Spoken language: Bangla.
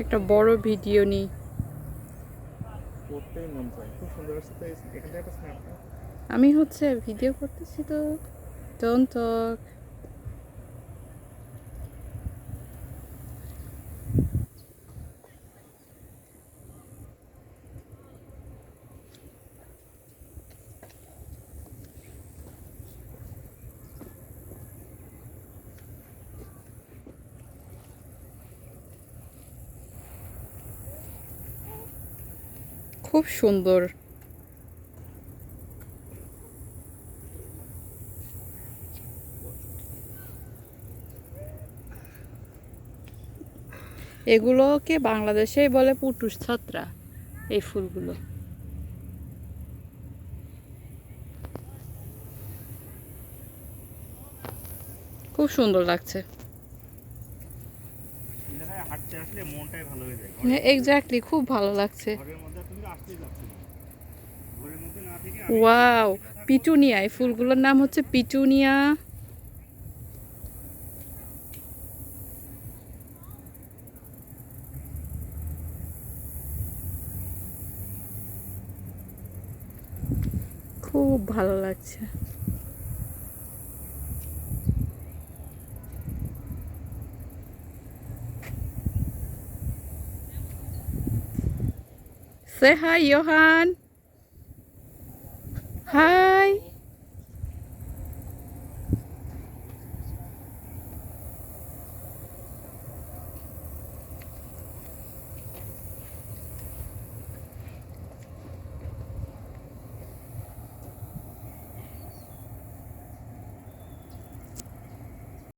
একটা বড় ভিডিও নিই। আমি হচ্ছে ভিডিও করতেছি তো ডোন্ট টক খুব সুন্দর। এগুলোকে বাংলাদেশেই বলে পুটুস ছত্রা এই ফুলগুলো। খুব সুন্দর লাগছে। হয়ে এক্স্যাক্টলি খুব ভালো লাগছে। ওয়াও পিটুনিয়া এই ফুলগুলোর নাম হচ্ছে পিটুনিয়া খুব ভালো লাগছে Say hi, Johan. Hi.